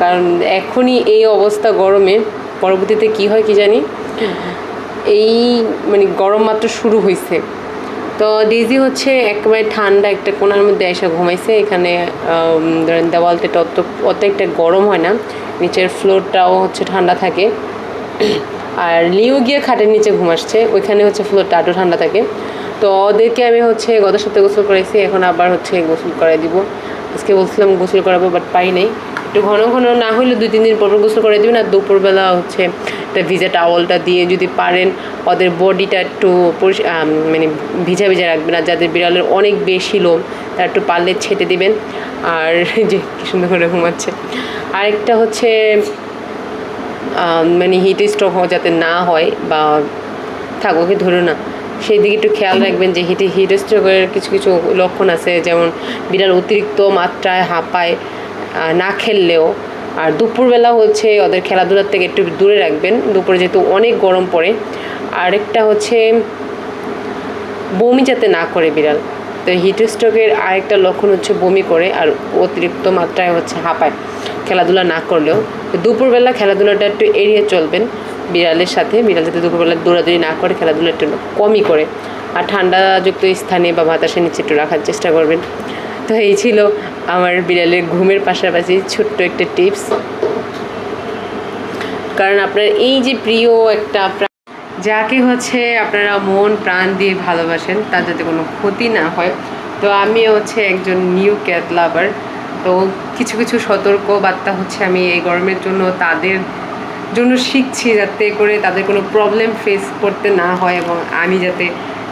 কারণ এখনই এই অবস্থা গরমে, পরবর্তীতে কি হয় কি জানি? এই মানে গরম মাত্র শুরু হয়েছে তো ডেজি হচ্ছে একেবারে ঠান্ডা একটা কোনার মধ্যে এসে ঘুমাইছে। এখানে ধরেন দেওয়ালতে অত অত একটা গরম হয় না। নিচের ফ্লোরটাও হচ্ছে ঠান্ডা থাকে। আর লিও গিয়ে খাটের নিচে ঘুমাচ্ছে ওইখানে হচ্ছে ফ্লোরটা আরও ঠান্ডা থাকে। তো ওদেরকে আমি হচ্ছে গত সপ্তাহে গোসল করাইছি। এখন আবার হচ্ছে গোসল করাই দিব। আজকে বলছিলাম গোসল করাবো, বাট পাই নাই। একটু ঘন ঘন না হলে দুই, তিন দিন পর গোসল করে দিবেন। আর দুপুরবেলা হচ্ছে একটা ভিজা টাওয়ালটা দিয়ে যদি পারেন, ওদের বডিটা একটু মানে ভিজা ভিজা রাখবেন। আর যাদের বিড়ালের অনেক বেশি লোম, তারা একটু পারলে ছেটে দিবেন। আর যে কি সুন্দর করে ঘুমাচ্ছে। আরেকটা হচ্ছে মানে হিট স্ট্রোক যাতে না হয় বা থাক, ওকে ধরো না। সেই দিকে একটু খেয়াল রাখবেন যে হিটে হিট স্ট্রোকের কিছু কিছু লক্ষণ আছে। যেমন বিড়াল অতিরিক্ত মাত্রায় হাঁপায় না খেললেও। আর দুপুরবেলা হচ্ছে ওদের খেলাধুলার থেকে একটু দূরে রাখবেন। দুপুরে যেহেতু অনেক গরম পড়ে। আরেকটা হচ্ছে বমি যাতে না করে বিড়াল। তো হিট স্ট্রোকের আরেকটা লক্ষণ হচ্ছে বমি করে আর অতিরিক্ত মাত্রায় হচ্ছে হাঁপায়। খেলাধুলা না করলেও। দুপুরবেলা খেলাধুলাটা একটু এড়িয়ে চলবেন বিড়ালের সাথে। বিড়াল যাতে দুপুরবেলা দৌড়াদৌড়ি না করে খেলাধুলা একটু কমই করে। আর ঠান্ডাযুক্ত স্থানে বা বাতাসের নিচে একটু রাখার চেষ্টা করবেন। তো এই ছিল আমার বিড়ালের ঘুমের পাশাপাশি ছোট্ট একটা টিপস। কারণ আপনার এই যে প্রিয় একটা যাকে হচ্ছে আপনারা মন, প্রাণ দিয়ে ভালোবাসেন, তার যাতে কোনো ক্ষতি না হয়। তো আমি হচ্ছে একজন নিউ ক্যাট লাভার তো কিছু কিছু সতর্ক বার্তা হচ্ছে আমি এই গরমের জন্য তাদের জন্য শিখছি যাতে করে তাদের কোনো প্রবলেম ফেস করতে না হয় এবং আমি যাতে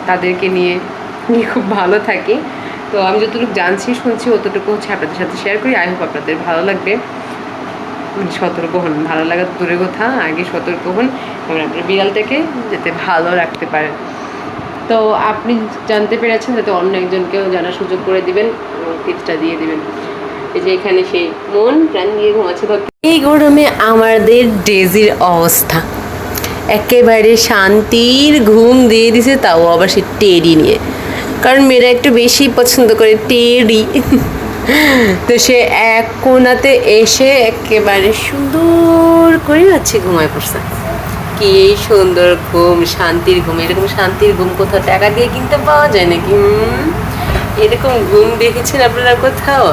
তাদেরকে নিয়ে নিয়ে খুব ভালো থাকি। তো আমি যতটুকু জানছি, শুনছি, অতটুকু হচ্ছে আপনাদের সাথে শেয়ার করি। আই হোপ আপনাদের ভালো লাগবে। সতর্ক হন। ভালো লাগা তো দূরের কথা, আগে সতর্ক হন। এবং আপনার বিড়ালটাকে যাতে ভালো রাখতে পারেন। তো আপনি জানতে পেরেছেন যাতে অন্য একজনকেও জানার সুযোগ করে দিবেন টিপসটা দিয়ে দিবেন। এই যে এখানে সেই মন প্রাণ দিয়ে ঘুমাচ্ছে এই গরমে আমাদের ডেজির অবস্থা। একেবারে শান্তির ঘুম দিয়ে দিছে, তাও আবার সে টেডি নিয়ে। কারণ মেয়েরা একটু বেশি পছন্দ করে টেরি তো সে এক কোনাতে এসে একেবারে সুন্দর করে আছে ঘুমায় পড়ছে কি সুন্দর ঘুম, শান্তির ঘুম, এরকম শান্তির ঘুম কোথাও টাকা দিয়ে কিনতে পাওয়া যায় নাকি? এরকম ঘুম দেখেছেন আপনারা কোথাও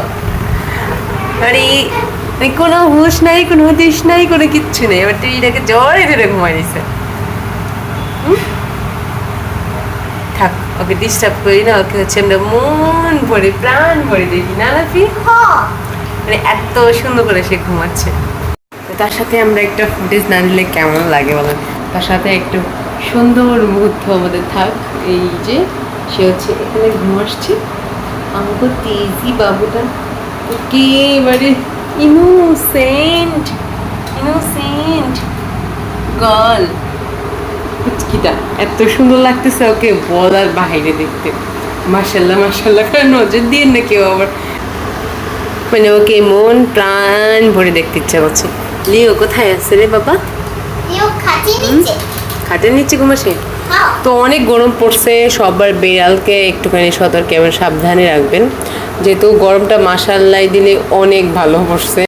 আরে মানে কোনো হুশ নাই, কোনো হদিশ নাই, কোনো কিচ্ছু নেই, এবার টিভিটাকে জ্বরে ধরে ঘুমাই দিছে হুম? ওকে ডিস্টার্ব করি না ওকে হচ্ছে আমরা মন ভরে, প্রাণ ভরে দেখি। না, লাফি? মানে এত সুন্দর করে সে ঘুমাচ্ছে। তার সাথে আমরা একটা ফুটেজ না নিলে কেমন লাগে বলেন? তার সাথে একটু সুন্দর মুহূর্ত আমাদের থাক। এই যে, সে হচ্ছে এখানে ঘুমাচ্ছে আমাকে তেজি বাবুটা একেবারে ইনোসেন্ট ইনোসেন্ট গার্ল পুচকিটা এত সুন্দর লাগতেছে ওকে বলার বাহিরে দেখতে। মার্শাল্লাহ মার্শাল্লাহ করে নজর দিয়ে না কেউ আবার। মানে ওকে মন প্রাণ ভরে দেখতে ইচ্ছা করছে। লিও কোথায় আছে রে বাবা? খাটের নিচে। ঘুমাসে তো অনেক গরম পড়ছে সবার বিড়ালকে একটুখানি সতর্ক এবং সাবধানে রাখবেন। যেহেতু গরমটা মাসাল্লাই দিলে অনেক ভালো পড়ছে।